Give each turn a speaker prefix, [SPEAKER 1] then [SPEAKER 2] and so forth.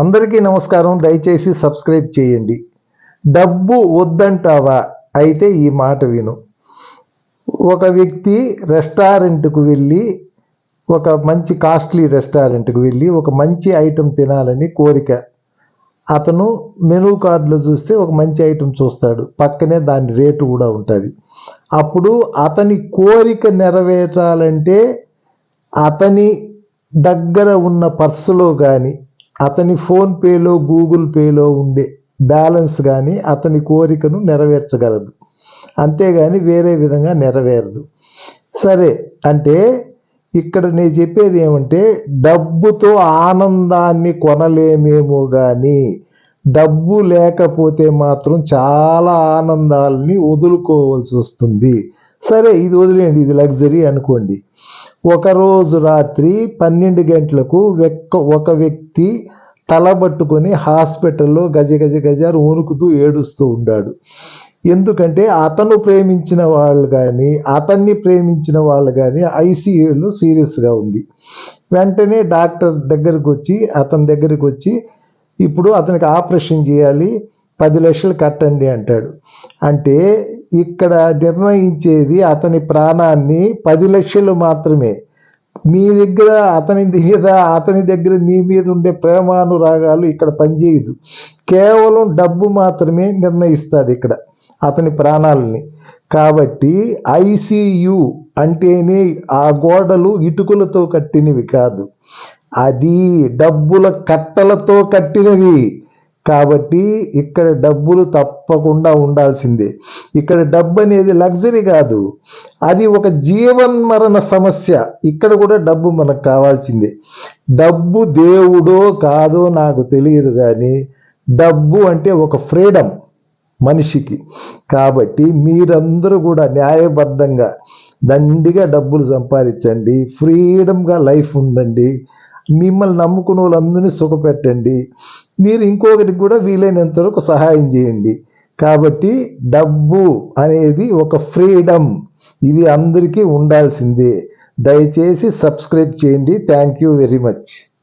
[SPEAKER 1] అందరికీ నమస్కారం. దయచేసి సబ్స్క్రైబ్ చేయండి. డబ్బు వద్దంటావా? అయితే ఈ మాట విను. ఒక వ్యక్తి రెస్టారెంట్కు వెళ్ళి ఒక మంచి కాస్ట్లీ రెస్టారెంట్కి వెళ్ళి ఒక మంచి ఐటెం తినాలని కోరిక. అతను మెనూ కార్డులో చూస్తే ఒక మంచి ఐటెం చూస్తాడు. పక్కనే దాని రేటు కూడా ఉంటుంది. అప్పుడు అతని కోరిక నెరవేరాలంటే అతని దగ్గర ఉన్న పర్సులో కానీ అతని ఫోన్పేలో గూగుల్ పేలో ఉండే బ్యాలెన్స్ కానీ అతని కోరికను నెరవేర్చగలదు. అంతేగాని వేరే విధంగా నెరవేరదు. సరే అంటే ఇక్కడ నేను చెప్పేది ఏమంటే డబ్బుతో ఆనందాన్ని కొనలేమేమో కానీ డబ్బు లేకపోతే మాత్రం చాలా ఆనందాలని వదులుకోవాల్సి వస్తుంది. సరే ఇది వదిలేయండి ఇది లగ్జరీ అనుకోండి. ఒకరోజు రాత్రి పన్నెండు గంటలకు వెక్క ఒక వ్యక్తి తలబట్టుకొని హాస్పిటల్లో గజ గజ గజ వణుకుతూ ఏడుస్తూ ఉన్నాడు ఎందుకంటే అతను ప్రేమించిన వాళ్ళు కానీ అతన్ని ప్రేమించిన వాళ్ళు కానీ ఐసీయూలో సీరియస్గా ఉంది. వెంటనే డాక్టర్ దగ్గరకు వచ్చి అతని దగ్గరకు వచ్చి ఇప్పుడు అతనికి ఆపరేషన్ చేయాలి. పది లక్షలు కట్టండి అంటాడు. అంటే ఇక్కడ నిర్ణయించేది అతని ప్రాణాన్ని పది లక్షలు మాత్రమే. మీ దగ్గర అతని మీద అతని దగ్గర మీ మీద ఉండే ప్రేమానురాగాలు ఇక్కడ పనిచేయదు. కేవలం డబ్బు మాత్రమే నిర్ణయిస్తుంది ఇక్కడ అతని ప్రాణాలని. కాబట్టి ఐసియు అంటేనే ఆ గోడలు ఇటుకలతో కట్టినవి కాదు. అది డబ్బుల కట్టలతో కట్టినవి. కాబట్టి ఇక్కడ డబ్బులు తప్పకుండా ఉండాల్సిందే. ఇక్కడ డబ్బు అనేది లగ్జరీ కాదు. అది ఒక జీవన్మరణ సమస్య. ఇక్కడ కూడా డబ్బు మనకు కావాల్సిందే. డబ్బు దేవుడో కాదో నాకు తెలియదు కానీ డబ్బు అంటే ఒక ఫ్రీడమ్ మనిషికి. కాబట్టి మీరందరూ కూడా న్యాయబద్ధంగా దండిగా డబ్బులు సంపాదించండి. ఫ్రీడమ్గా లైఫ్ ఉండండి. మిమ్మల్ని నమ్ముకున్న వాళ్ళందరినీ సుఖపెట్టండి. మీరు ఇంకొకరికి కూడా వీలైనంత వరకు సహాయం చేయండి. కాబట్టి డబ్బు అనేది ఒక ఫ్రీడమ్. ఇది అందరికీ ఉండాల్సిందే. దయచేసి సబ్స్క్రైబ్ చేయండి. Thank you very much.